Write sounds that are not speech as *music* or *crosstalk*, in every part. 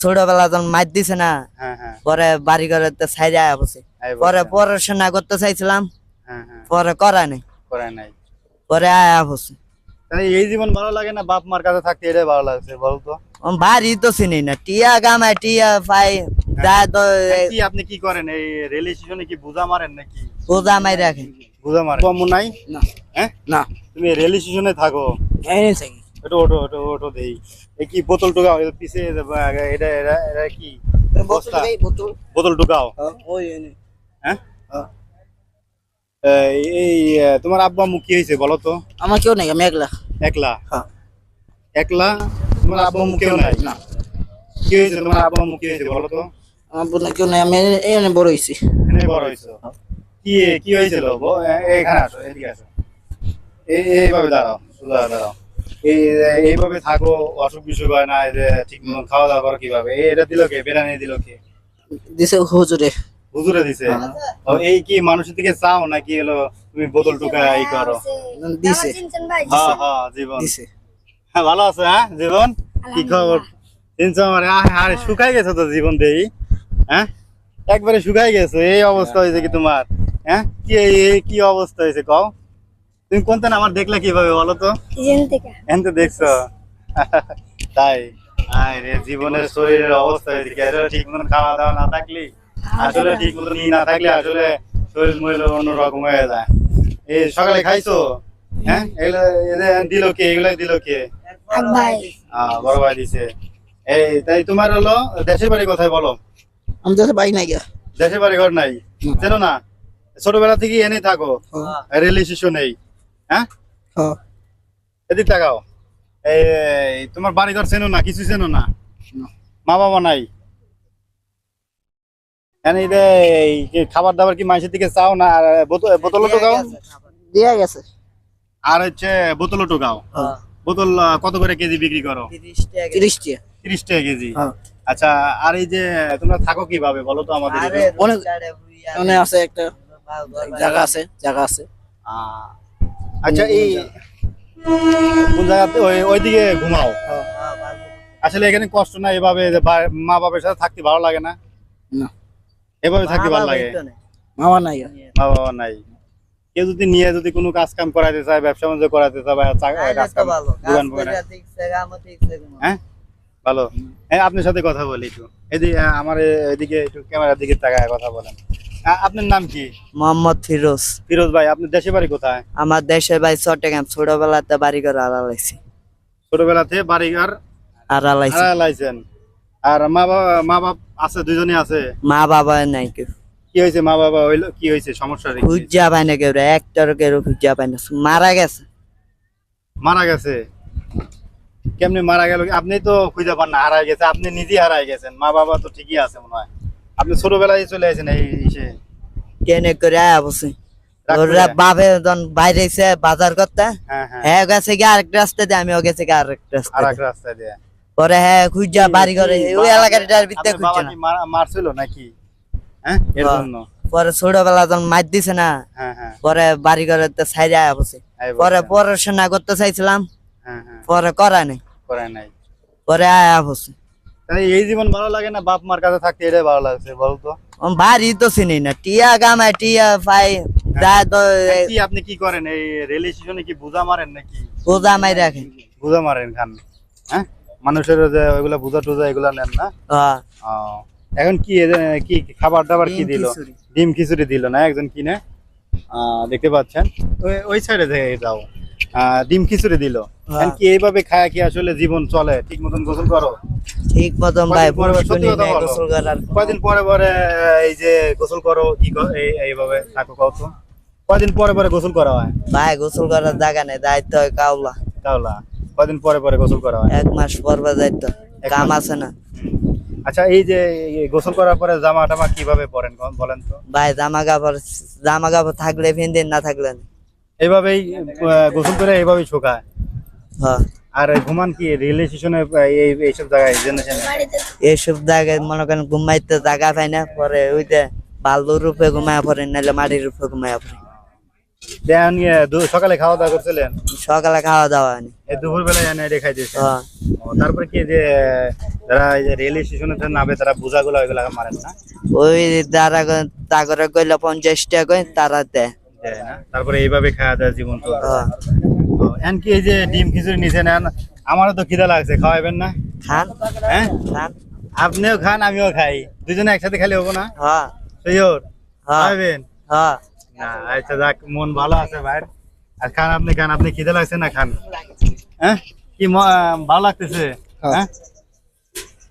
ছোটবেলা যখন মার দিছে না হ্যাঁ হ্যাঁ। পরে বাড়ি ঘরে তো সাইডে আয়া বসে পরে। পড়াশোনা করতে চাইছিলাম হ্যাঁ হ্যাঁ। পরে করা নেই। করে নাই। পরে আয়া বসে এই জীবন ভালো লাগে না বাপ মার কাছে থাকতে এটাই ভালো লাগছে বলতো বাড়ি তো চিনি না। টিয়া গামায় টিয়া পাই কি আপনি কি করেন? এই রেল স্টেশনে কি বুঝা মারেন নাকি? পূজা মাই রাখে বুঝা মারেন। কম নাই? না হ্যাঁ? না। তুমি রেল স্টেশনে থাকো এই থাকি। ওটো ওটো ওটো ওটো দেই। এই কি বোতল টুকাও পিছে এটা এটা এটা কি? বস্তা? বোতল। বোতল টুকাও ওই এনে হ্যাঁ? হ্যাঁ। এই তোমার আব্বা আম্মু কি হয়েছে বলো তো? আমার কেউ নাই আমি একলা। একলা? হ্যাঁ। একলা? তোমার আব্বা আম্মু কেউ নাই। না। কি হয়েছে তোমার আব্বা আম্মু কি হয়েছে বলো তো? আমার বোন কেউ নাই আমি এনে বড় হয়েছি। এখানে বড় হয়েছো? কি কি হয়েছিল এখানে আসো এদিকে আসো। এই এইভাবে দাঁড়াও সোজা দাঁড়াও। এইভাবে থাকো অসুখ বিসুখ হয় না এই যে ঠিক মতন খাওয়া দাওয়া করো কীভাবে? এটা দিল কে? বেড়ানি দিল কে? দিছে হুজুরে। হুজুরে দিছে? এই কি মানুষের দিকে চাও নাকি হলো তুমি বোতল টুকা এই করো? দিছে। হ্যাঁ হ্যাঁ জীবন। দিছে। হ্যাঁ ভালো আছে হ্যাঁ জীবন? কি খবর? চিনছো আমার? আরে শুকাই গেছে তো জীবন দেই। হ্যাঁ? একবারে শুকাই গেছে এই অবস্থা হয়েছে কি তোমার? হ্যাঁ? কি কি অবস্থা হয়েছে কও? তুমি কোনটা আমার দেখলে কীভাবে বলো তো? এনতে দেখছ। তাই? রে জীবনের শরীরের অবস্থা হয়েছে কি আসলে ঠিক মতন খাওয়া দাওয়া না থাকলে আসলে ঠিক মতন ই না থাকলে আসলে শরীর মহিল অন্যরকম হয়ে যায়। এই সকালে খাইছো? হ্যাঁ? এগুলো এদের দিল কে? এগুলো দিল কে? বড় ভাই দিছে। এই তাই তোমার হলো দেশের বাড়ি কোথায় বলো। আমি দেশে বাই নাই গা। দেশের বাড়ি ঘর নাই? চেনো না? ছোটবেলা থেকে এনে থাকো। রেল স্টেশন নেই। হ্যাঁ? এদিক তাকাও। এই তোমার বাড়ি ঘর চেনো না কিছু চেনো না? মা বাবা নাই? যে খাবার দাবার কি মানুষের দিকে চাও না? আর বোতল বোতলও টোকাও দিয়া গেছে আর হচ্ছে বোতলও টোকাও বোতল কত করে কেজি বিক্রি করো? তিরিশ টাকা কেজি। আচ্ছা আর এই যে তোমরা থাকো কীভাবে বলো তো আমাদের অনেক আছে একটা জায়গা আছে জায়গা আছে। আহ, আচ্ছা এই কোন জায়গাতে ওই ওইদিকে ঘুমাও। আসলে এখানে কষ্ট না এভাবে মা বাবার সাথে থাকতে ভালো লাগে না। না। এভাবে থাকতে ভালো লাগে? মামা নাই। মা বাবা নাই। কেউ যদি নিয়ে যদি কোনো কাজ কাম করাতে চায় ব্যবসা বাণিজ্য করাতে চায় বা কাজ কাম দোকান হ্যাঁ? ভালো। হ্যাঁ আপনার সাথে কথা বলি একটু। এদিকে আমার এদিকে একটু ক্যামেরার দিকে তাকায় কথা বলেন। আপনার নাম কি? মোহাম্মদ ফিরোজ। ফিরোজ ভাই আপনার দেশে বাড়ি কোথায়? আমার দেশের ভাই চট্টগ্রাম। ছোটবেলাতে বাড়ি করে আড়ালাইছি। ছোটবেলাতে বাড়িঘর আড়ালাইছি। হারাইছেন আর মা বাবা মা বাপ আছে দুজনে আছে? মা বাবা নাই কেউ। কি হয়েছে মা বাবা হইল কি হয়েছে? সমস্যা? খুঁজা পায় না কেউ একটার কেউ খুঁজা পায় না। মারা গেছে। মারা গেছে? কেমনে মারা গেল? আপনি তো খুঁজে পান না হারাই গেছে। আপনি নিজে হারাই গেছেন। মা বাবা তো ঠিকই আছে মনে হয়। আপনি ছোটবেলায় চলে আসেন এই ট্রেনে করে আয়া বসে। ওরা বাপে যখন বাইরে এসে বাজার করতে হ্যাঁ হ্যাঁ। হ্যাঁ গেছে গিয়ে আরেকটা রাস্তা দিয়ে আমিও গেছে গিয়ে আরেকটা রাস্তা দিয়ে। পরে হ্যাঁ খুঁজা বাড়ি করে ওই এলাকাটার ভিতরে খুঁজছে না। কি মারছিল নাকি? হ্যাঁ এর। জন্য। পরে ছোটবেলা যখন মার দিছে না পরে বাড়ি ঘরে তো সাইডে আয়া বসে। পরে। পড়াশোনা করতে চাইছিলাম হ্যাঁ পরে করা নেই। করে নাই। পরে আয়া বসে। তাহলে এই জীবন ভালো লাগে না? বাপ মার কাছে থাকতে এটাই ভালো লাগছে বলতো বাড়ি তো চিনি না। টিয়া গামায় টিয়া পাই যা তো কি আপনি কি করেন? এই রেল স্টেশনে কি বুঝা মারেন নাকি? পূজা মাই রাখে। বুঝা মারেন খান। হ্যাঁ? মানুষের যে ওইগুলা বুঝা টুজা এগুলা নেন না? হ্যাঁ। এখন কি কি খাবার দাবার কি দিল? ডিম খিচুড়ি দিল না? একজন কিনে? আহ, দেখতে পাচ্ছেন। ওই সাইডে যাও। আহ, ডিম খিচুড়ি দিল। কি এইভাবে খায় কি আসলে জীবন চলে? ঠিক মতন গোসল করো? ঠিক মতন ভাই কয়দিন পরে পরে। গোসল করার কয়দিন এই যে গোসল করো কি এইভাবে থাকো কত কয়দিন পরে পরে গোসল করা হয়? ভাই গোসল করার জায়গা নেই দায়িত্ব হয় কাউলা। তাহলে কয়দিন পরে পরে গোসল করা হয়? এক মাস পর পর দায়িত্ব কাম আছে না। আচ্ছা এই যে গোসল করার পরে জামা টামা কীভাবে পরেন বলেন তো? ভাই জামা কাপড় জামা কাপড় থাকলে ফিনদিন না থাকলে না। এইভাবেই গোসল করে এইভাবেই শুকায়। আর ঘুমান কি? রেল স্টেশনে এই এইসব জায়গায় জেনে জেনে এইসব জায়গায় মনে করেন ঘুমাইতে জায়গা পাই না পরে ওইতে বালুর রূপে ঘুমায় পড়ে নাহলে মাটির রূপে ঘুমায় পড়ে। দেন ইয়ে, দু- সকালে খাওয়া দাওয়া করছিলেন? সকালে খাওয়া দাওয়া এই দুপুর বেলায় এনে রেখাই দিয়েছেন হ্যাঁ। তারপরে কি যে যারা রেল স্টেশনে নামে তারা বোঝাগুলো ওইগুলো মারেন না? ওই তারা তাগরে কইলে পঞ্চাশ টাকা তারা দেয়। দেয় তারপরে এইভাবে খাওয়া দাওয়া জীবন চলছে হ্যাঁ। ও, এন কি এই যে ডিম খিচুড়ি নিচে নেন আমারও তো খিদা লাগছে খাওয়াবেন না? খান হ্যাঁ? খান। আপনিও খান আমিও খাই। দুজনে একসাথে খেলে হব না? হ্যাঁ। হ্যাঁ। খাওয়াবেন হ্যাঁ। আচ্ছা যাক মন ভালো আছে ভাই আর খান আপনি খান আপনি খিদে লাগছে না খান? হ্যাঁ? কি ভালো লাগতেছে? হ্যাঁ।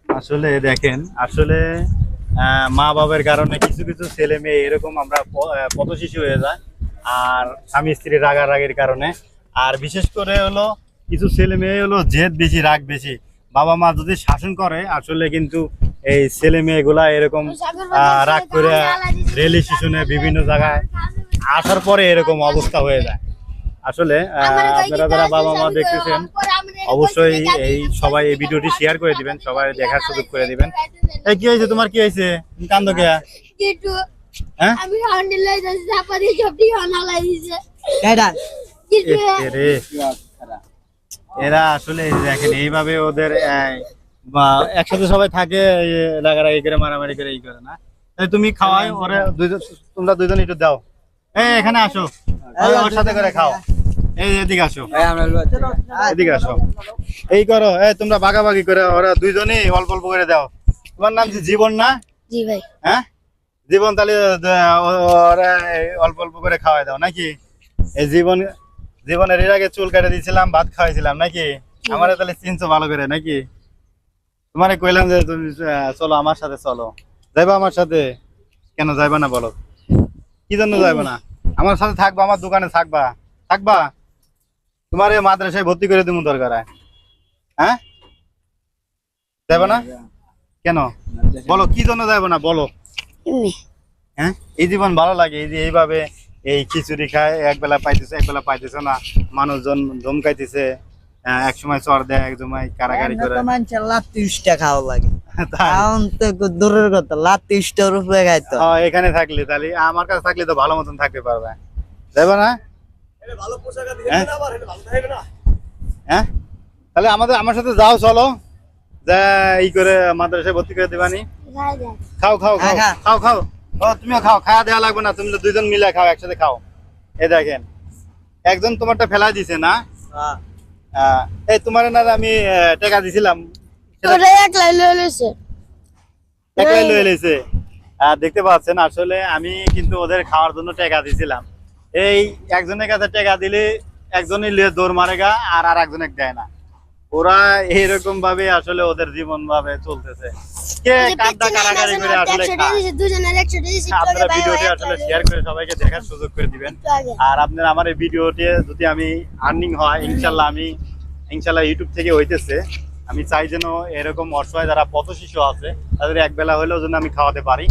আসলে দেখেন আসলে আহ, মা বাবার কারণে কিছু কিছু ছেলে মেয়ে এরকম আমরা প- আহ, পথশিশু হয়ে যায়। আর স্বামী স্ত্রী রাগারাগির কারণে আর বিশেষ করে হলো কিছু ছেলে মেয়ে হলো জেদ বেশি রাগ বেশি। বাবা মা যদি শাসন করে আসলে কিন্তু এই ছেলে মেয়েগুলা এরকম রাগ করে রেল স্টেশনে বিভিন্ন জায়গায় আসার পরে এরকম অবস্থা হয়ে যায়। আসলে আপনারা যারা বাবা মা দেখতেছেন অবশ্যই এই সবাই এই ভিডিওটি শেয়ার করে দিবেন সবাই দেখার সুযোগ করে দিবেন। এই কি হয়েছে তোমার কি হয়েছে? কান্দো কে? হ্যাঁ? আমি হন্ডেলে যাচ্ছি চাপা দিয়ে সবটি হনালাই দিছে। এরা আসলে দেখেন এইভাবে ওদের একসাথে সবাই থাকে এই রাগারাগি করে মারামারি করে এই করে না। তুমি খাওয়াই ওরে তোমরা দুইজন একটু দাও। এই এখানে আসো। ওর সাথে করে খাও। এই এদিকে আসো। এদিকে আসো। এই করো এই তোমরা ভাগাভাগি করে ওরা দুইজনেই অল্প অল্প করে দাও। তোমার নাম জীবন না? জি ভাই। হ্যাঁ? জীবন তাহলে ওরা অল্প অল্প করে খাওয়াই দাও নাকি? এই জীবন জীবনের এর আগে চুল কেটে দিয়েছিলাম ভাত খাওয়াইছিলাম নাকি? আমারে তাহলে চিনছো ভালো করে নাকি? তোমারে কইলাম যে তুমি চলো আমার সাথে চলো। যাইবা আমার সাথে? কেন যাইবা না বলো? কি জন্য যাইবা না? আমার সাথে থাকবা আমার দোকানে থাকবা। থাকবা? তোমার এই মাদ্রাসায় ভর্তি করে দিব দরকার হ্যাঁ। যাইবা না? কেন? বলো কি জন্য যাইবা না? বলো। হ্যাঁ? এই জীবন ভালো লাগে এই যে এইভাবে এই খিচুড়ি খায় একবেলা পাইতেছে একবেলা পাইতেছে না। মানুষজন ধমকাইতেছে এক সময় চর দেয় এক সময় কারাগারি করে। মানুষের লাত্তিশটা খাওয়া লাগে। *laughs* এখন তো দূরের কথা লাত্তিশটার উপরে খাইতো ও, এখানে থাকলে তাহলে আমার কাছে থাকলে তো ভালো মতন থাকতে পারবে। যাবে না? হ্যাঁ? হ্যাঁ? তাহলে আমাদের আমার সাথে যাও চলো। যা ই করে মাদ্রাসায় ভর্তি করে দিবানি। খাও খাও খাও। হ্যাঁ, খাও খাও। ও তুমিও খাও খাওয়া দেওয়া লাগবে না তুমি তো দুইজন মিলে খাও একসাথে খাও। এই দেখেন একজন তোমারটা ফেলা দিছে না? হ্যাঁ। এই তোমার না আমি টাকা দিছিলাম। একলাই লয়ে লইছে। আহ, দেখতে পাচ্ছেন আসলে আমি কিন্তু ওদের খাওয়ার জন্য টাকা দিছিলাম। এই একজনের কাছে টাকা দিলে একজনই লিয়ে মারে গা আর আর একজনে দেয় না। ওরা এরকম ভাবে আসলে ওদের জীবন ভাবে চলতেছে। কে কাঁদা কারাগারি করে আসলে আপনারা ভিডিওটি আসলে শেয়ার করে সবাইকে দেখার সুযোগ করে দিবেন। আর আপনার আমার এই ভিডিওটি যদি আমি আর্নিং হয় ইনশাল্লাহ আমি ইনশাল্লাহ ইউটিউব থেকে হইতেছে। আমি চাই যেন এরকম অসহায় যারা পথ শিশু আছে তাদের একবেলা হলেও যেন আমি খাওয়াতে পারি।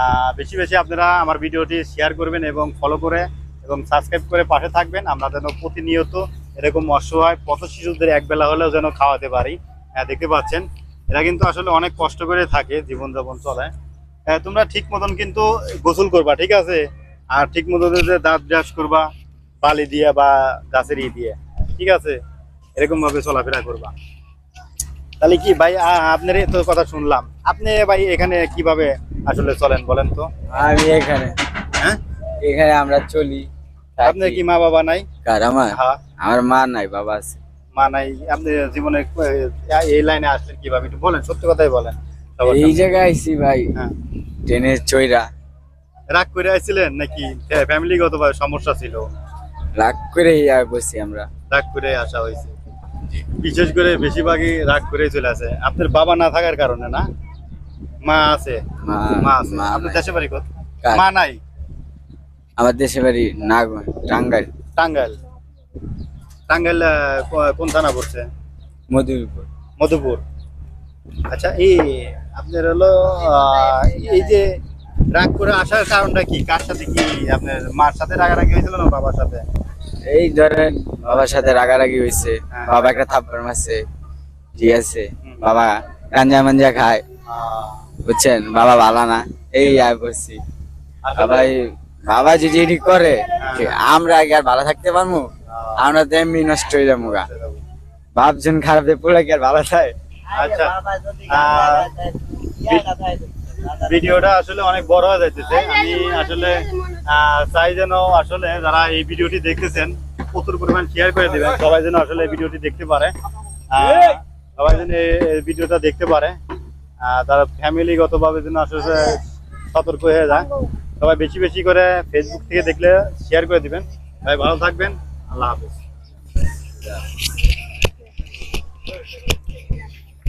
আহ, বেশি বেশি আপনারা আমার ভিডিওটি শেয়ার করবেন এবং ফলো করে এবং সাবস্ক্রাইব করে পাশে থাকবেন। আমরা যেন প্রতিনিয়ত এরকম অসহায় পথ শিশুদের একবেলা হলেও যেন খাওয়াতে পারি। আহ, দেখতে পাচ্ছেন এরা কিন্তু আসলে অনেক কষ্ট করে থাকে জীবনযাপন চলে আহ, তোমরা ঠিক মতন কিন্তু গোসল করবা ঠিক আছে? আর ঠিক মতো যে দাঁত ব্রাশ করবা বালি দিয়ে বা গাছের ই দিয়ে ঠিক আছে? এরকম ভাবে চলাফেরা করবা। তাহলে কি ভাই আপনার তো কথা শুনলাম। আপনি ভাই এখানে কীভাবে আসলে চলেন বলেন তো? আমি এখানে। হ্যাঁ? এখানে আমরা চলি আপনার কি মা বাবা নাই? কার? আমার হ্যাঁ। আমার মা নাই বাবা আছে। মা নাই আপনি জীবনে এই লাইনে আসলেন কীভাবে? একটু বলেন সত্যি কথাই বলেন। এই জায়গায় আইছি ভাই হ্যাঁ। চইরা। রাগ করে আসছিলেন নাকি? ফ্যামিলিগত সমস্যা ছিল? রাগ করে বসি আমরা। রাগ করে আসা হয়েছে। বিশেষ করে বেশিরভাগই রাগ করে চলে আসে। আপনার বাবা না থাকার কারণে না? মা আছে? মা মা আছে। আপনার। দেশে বাড়ি কত মা নাই? আমার দেশে বাড়ি নাগ টাঙ্গাইল। টাঙ্গাইল। টাঙ্গাইল কোন থানা পড়ছে? মধুপুর। মধুপুর। আচ্ছা এই আপনার হলো এই যে রাগ করে আসার কারণটা কি? কার সাথে কি আপনার মার সাথে রাগারাগি হয়েছিল না বাবার সাথে? এই ধরেন বাবার সাথে রাগারাগি হয়েছে। হ্যাঁ। বাবা একটা থাপ্পড় মারছে। ঠিক আছে। বাবা গাঞ্জা মাঞ্জা খায়। বুঝছেন? বাবা ভালো না। এই আয় বসছি আসলে- বাবাই বাবা যে করে আমরা আগে আর ভালো থাকতে পারব? আমরা তো এমনি নষ্ট হয়ে যাব গা। ভাবছেন খারাপ দিয়ে পুরো কি আর ভালো থাকে আচ্ছা আহ, ভিডিওটা আসলে অনেক বড় হয়ে যাইতেছে। আমি আসলে আহ, চাই যেন আসলে যারা এই ভিডিওটি দেখতেছেন প্রচুর পরিমাণ শেয়ার করে দিবেন। সবাই যেন আসলে এই ভিডিওটি দেখতে পারে। সবাই যেন এই- ভিডিওটা দেখতে পারে। আহ, তারা ফ্যামিলিগত ভাবে যেন আসলে সতর্ক হয়ে যায়। সবাই বেশি বেশি করে ফেসবুক থেকে দেখলে শেয়ার করে দিবেন। সবাই ভালো থাকবেন। Alabas. Yeah.